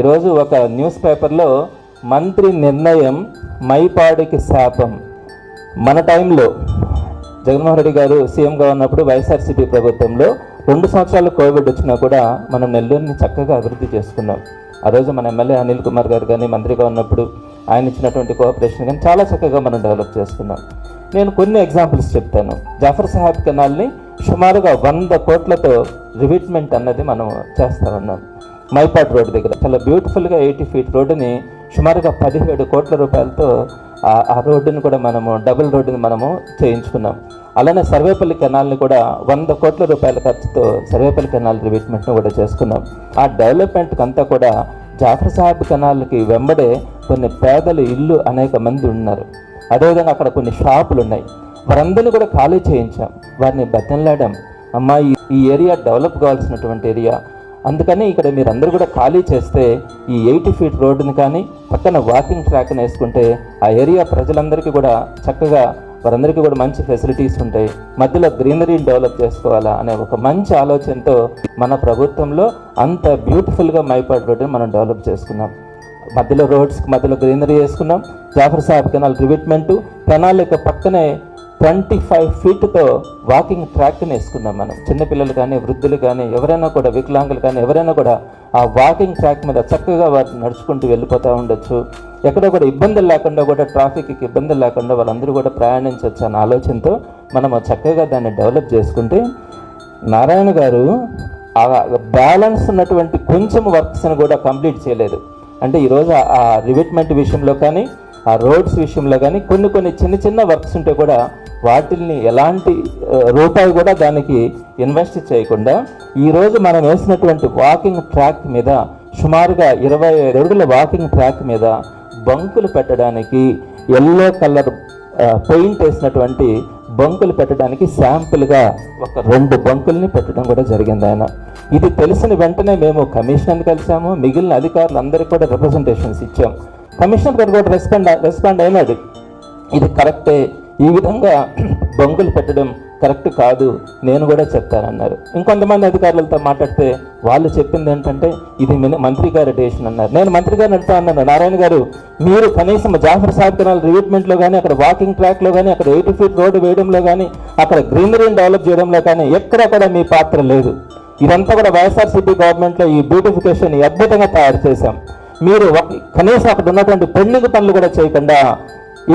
ఈరోజు ఒక న్యూస్ పేపర్లో మంత్రి నిర్ణయం మైపాడికి శాపం. మన టైంలో జగన్మోహన్ రెడ్డి గారు సీఎంగా ఉన్నప్పుడు వైఎస్ఆర్సీపీ ప్రభుత్వంలో రెండు సంవత్సరాలు కోవిడ్ వచ్చినా కూడా మనం నెల్లూరుని చక్కగా అభివృద్ధి చేసుకున్నాం. ఆ రోజు మన ఎమ్మెల్యే అనిల్ కుమార్ గారు కానీ మంత్రిగా ఉన్నప్పుడు ఆయన ఇచ్చినటువంటి కోఆపరేషన్ కానీ చాలా చక్కగా మనం డెవలప్ చేసుకున్నాం. నేను కొన్ని ఎగ్జాంపుల్స్ చెప్తాను. జాఫర్ సాహెబ్ కెనాల్ని సుమారుగా వంద కోట్లతో రివిట్మెంట్ అన్నది మనం చేస్తా ఉన్నాం. మైపాడ్ రోడ్ దగ్గర. చాలా బ్యూటిఫుల్గా ఎయిటీ ఫీట్ రోడ్డుని సుమారుగా పదిహేడు కోట్ల రూపాయలతో ఆ- రోడ్డుని కూడా మనము డబుల్ రోడ్డుని మనము చేయించుకున్నాం. అలానే సర్వేపల్లి కెనాల్ని కూడా వంద కోట్ల రూపాయల ఖర్చుతో సర్వేపల్లి కెనాల్ రివిట్మెంట్ని కూడా చేసుకున్నాం. ఆ డెవలప్మెంట్కి అంతా కూడా జాఫర్ సాహెబ్ కెనాల్కి వెంబడే కొన్ని పేదల ఇల్లు అనేక మంది ఉన్నారు. అదేవిధంగా అక్కడ కొన్ని షాపులు ఉన్నాయి. వారందరినీ కూడా ఖాళీ చేయించాం. వారిని బతినలాడాం అమ్మా ఈ ఏరియా డెవలప్ కావాల్సినటువంటి ఏరియా అందుకని ఇక్కడ మీరందరూ కూడా ఖాళీ చేస్తే ఈ ఎయిటీ ఫీట్ రోడ్డుని కానీ పక్కన వాకింగ్ ట్రాక్ని వేసుకుంటే ఆ ఏరియా ప్రజలందరికీ కూడా చక్కగా వారందరికీ కూడా మంచి ఫెసిలిటీస్ ఉంటాయి. మధ్యలో గ్రీనరీని డెవలప్ చేసుకోవాలా అనే ఒక మంచి ఆలోచనతో మన ప్రభుత్వంలో అంత బ్యూటిఫుల్గా మైపాడ్ రోడ్డుని మనం డెవలప్ చేసుకున్నాం. మధ్యలో రోడ్స్కి మధ్యలో గ్రీనరీ వేసుకున్నాం. Jafar Saheb canal revetment canal యొక్క పక్కనే ట్వంటీ ఫైవ్ ఫీట్తో వాకింగ్ ట్రాక్ని వేసుకున్నాం మనం. చిన్నపిల్లలు కానీ వృద్ధులు కానీ ఎవరైనా కూడా వికలాంగులు కానీ ఎవరైనా కూడా ఆ వాకింగ్ ట్రాక్ మీద చక్కగా వారు నడుచుకుంటూ వెళ్ళిపోతూ ఉండొచ్చు. ఎక్కడ కూడా ఇబ్బందులు లేకుండా కూడా ట్రాఫిక్కి ఇబ్బందులు లేకుండా వాళ్ళందరూ కూడా ప్రయాణించవచ్చు అన్న ఆలోచనతో మనం చక్కగా దాన్ని డెవలప్ చేసుకుంటే నారాయణ గారు ఆ బ్యాలెన్స్ ఉన్నటువంటి కొంచెం వర్క్స్ని కూడా కంప్లీట్ చేయలేదు. అంటే ఈరోజు ఆ రివిట్మెంట్ విషయంలో కానీ ఆ రోడ్స్ విషయంలో కానీ కొన్ని కొన్ని చిన్న చిన్న వర్క్స్ ఉంటే కూడా వాటిల్ని ఎలాంటి రూపాయి కూడా దానికి ఇన్వెస్ట్ చేయకుండా ఈరోజు మనం వేసినటువంటి వాకింగ్ ట్రాక్ మీద సుమారుగా ఇరవై ఐదు అడుగుల వాకింగ్ ట్రాక్ మీద బంకులు పెట్టడానికి ఎల్లో కలర్ పెయింట్ వేసినటువంటి బంకులు పెట్టడానికి శాంపుల్గా ఒక రెండు బంకుల్ని పెట్టడం కూడా జరిగింది ఆయన. ఇది తెలిసిన వెంటనే మేము కమిషనర్ని కలిసాము మిగిలిన అధికారులందరికీ కూడా రిప్రజెంటేషన్స్ ఇచ్చాం. కమిషనర్ గారు కూడా రెస్పాండ్ రెస్పాండ్ అయినాడు ఇది కరెక్టే ఈ విధంగా బొంగులు పెట్టడం కరెక్ట్ కాదు. నేను కూడా చెప్తానన్నారు. ఇంకొంతమంది అధికారులతో మాట్లాడితే వాళ్ళు చెప్పింది ఏంటంటే ఇది మంత్రి గారి డేషన్ అన్నారు. నేను మంత్రి గారిని అడుగుతా అన్నాను. నారాయణ గారు మీరు కనీసం జాఫర్ సాహెబ్ కెనాల్ కానీ అక్కడ వాకింగ్ ట్రాక్లో కానీ అక్కడ ఎయిటీ ఫీట్ రోడ్డు వేయడంలో కానీ అక్కడ గ్రీనరీని డెవలప్ చేయడంలో కానీ ఎక్కడ కూడా మీ పాత్ర లేదు. ఇదంతా కూడా వైఎస్ఆర్సీపీ గవర్నమెంట్లో ఈ బ్యూటిఫికేషన్ అద్భుతంగా తయారు చేశాం. మీరు ఒక- కనీసం అక్కడ ఉన్నటువంటి పెండింగ్ పనులు కూడా చేయకుండా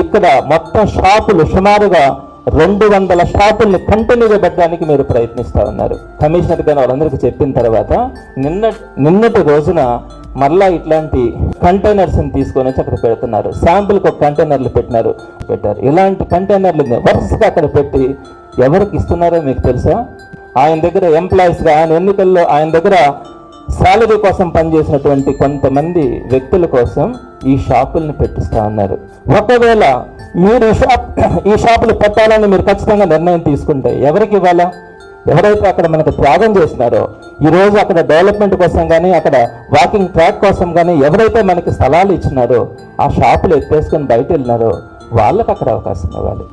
ఇక్కడ మొత్తం షాపులు సుమారుగా రెండు వందల షాపుల్ని కంటిన్యూగా పెట్టడానికి మీరు ప్రయత్నిస్తూ ఉన్నారు. కమిషనర్ గారు వాళ్ళందరికీ చెప్పిన తర్వాత నిన్న నిన్నటి రోజున మళ్ళా ఇట్లాంటి కంటైనర్స్ని తీసుకొని వచ్చి అక్కడ పెడుతున్నారు. శాంపుల్కి ఒక కంటైనర్లు పెట్టినారు. పెట్టారు. ఇలాంటి కంటైనర్లు వరుసగా అక్కడ పెట్టి ఎవరికి ఇస్తున్నారో మీకు తెలుసా? ఆయన దగ్గర ఎంప్లాయీస్గా ఆయన ఎన్నికల్లో ఆయన దగ్గర శాలరీ కోసం పనిచేసినటువంటి కొంతమంది వ్యక్తుల కోసం ఈ షాపుల్ని పెట్టిస్తా ఉన్నారు. ఒకవేళ మీరు ఈ షాప్ ఈ షాపులు పెట్టాలని మీరు ఖచ్చితంగా నిర్ణయం తీసుకుంటే ఎవరికి ఇవ్వాలా? ఎవరైతే అక్కడ మనకు త్యాగం చేసినారో ఈరోజు అక్కడ డెవలప్మెంట్ కోసం కానీ అక్కడ వాకింగ్ ట్రాక్ కోసం కానీ ఎవరైతే మనకి స్థలాలు ఇచ్చినారో ఆ షాపులు ఎత్తేసుకొని బయట వెళ్ళినారో వాళ్ళకు అక్కడ అవకాశం ఇవ్వాలి.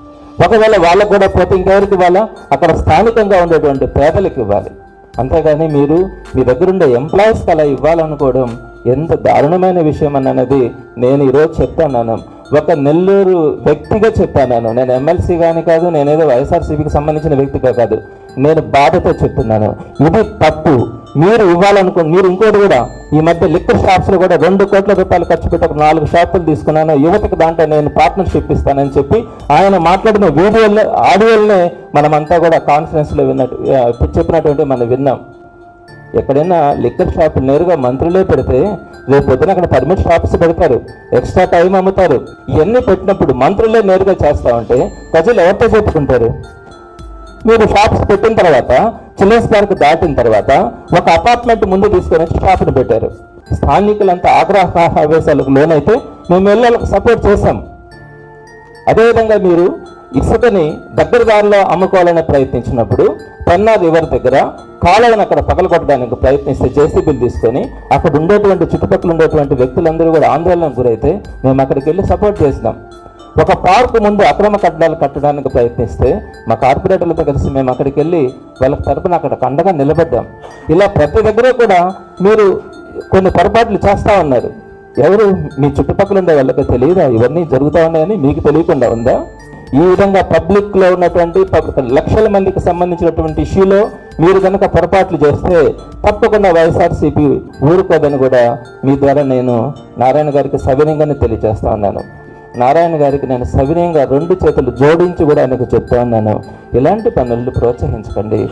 ఒకవేళ వాళ్ళకు కూడా పోతే ఇంకెవరికి ఇవ్వాలా? అక్కడ స్థానికంగా ఉండేటువంటి పేదలకు ఇవ్వాలి. అంతేగాని మీరు మీ దగ్గరుండే ఎంప్లాయీస్కి అలా ఇవ్వాలనుకోవడం ఎంత దారుణమైన విషయం అన్నది నేను ఈరోజు చెప్తాను ఒక నెల్లూరు వ్యక్తిగా చెప్పాను నేను ఎమ్మెల్సీ కానీ కాదు నేనేదో వైఎస్ఆర్సీపీకి సంబంధించిన వ్యక్తిగా కాదు. నేను బాధతో చెప్తున్నాను. ఇది తప్పు. మీరు ఇవ్వాలనుకో మీరు ఇంకోటి కూడా ఈ మధ్య లిక్కర్ షాప్స్లో కూడా రెండు కోట్ల రూపాయలు ఖర్చు పెట్టి ఒక నాలుగు షాపులు తీసుకున్నాను. యువతకు దాంట్లో నేను పార్ట్నర్షిప్ ఇస్తానని చెప్పి ఆయన మాట్లాడిన వీడియోలు ఆడియోలనే మనమంతా కూడా కాన్ఫరెన్స్లో విన్నట్టు చెప్పినటువంటి మనం విన్నాం. ఎక్కడైనా లిక్కర్ షాప్ నేరుగా మంత్రులే పెడితే రేపు పొద్దున అక్కడ పర్మిట్ షాప్స్ పెడతారు ఎక్స్ట్రా టైం అమ్ముతారు. ఇవన్నీ పెట్టినప్పుడు మంత్రులే నేరుగా చేస్తా ఉంటే ప్రజలు ఎవరితో చెప్పుకుంటారు? మీరు షాప్స్ పెట్టిన తర్వాత చిల్డ్రన్స్ పార్క్ దాటిన తర్వాత ఒక అపార్ట్మెంట్ ముందు తీసుకొని షాప్ని పెట్టారు. స్థానికులంతా ఆగ్రహావేశాలకు లోనైతే మేము వెళ్ళాలకు సపోర్ట్ చేశాం. అదేవిధంగా మీరు ఇసుకని దగ్గర దారిలో అమ్ముకోవాలని ప్రయత్నించినప్పుడు పెన్నా రివర్ దగ్గర కాలువను అక్కడ పగలగొట్టడానికి ప్రయత్నిస్తే జేసీబీలు తీసుకొని అక్కడ ఉండేటువంటి చుట్టుపక్కల ఉండేటువంటి వ్యక్తులందరూ కూడా ఆందోళనకు గురైతే మేము అక్కడికి వెళ్ళి సపోర్ట్ చేసినాం. ఒక పార్కు ముందు అక్రమ కట్టడాలు కట్టడానికి ప్రయత్నిస్తే మా కార్పొరేటర్లతో కలిసి మేము అక్కడికి వెళ్ళి వాళ్ళకి తరపున అక్కడ కండగా నిలబడ్డాం. ఇలా ప్రతి దగ్గర కూడా మీరు కొన్ని పొరపాట్లు చేస్తూ ఉన్నారు. ఎవరు మీ చుట్టుపక్కల ఉండే వాళ్ళకి తెలియదా? ఇవన్నీ జరుగుతూ ఉన్నాయని మీకు తెలియకుండా ఉందా? ఈ విధంగా పబ్లిక్లో ఉన్నటువంటి లక్షల మందికి సంబంధించినటువంటి ఇష్యూలో మీరు కనుక పొరపాట్లు చేస్తే తప్పకుండా వైఎస్ఆర్సీపీ ఊరుకోదని కూడా మీ ద్వారా నేను నారాయణ గారికి సవినయంగానే తెలియజేస్తా ఉన్నాను. నారాయణ గారికి నేను సవినయంగా రెండు చేతులు జోడించి కూడా ఆయనకు చెప్తా ఉన్నాను ఇలాంటి పనులను ప్రోత్సహించకండి.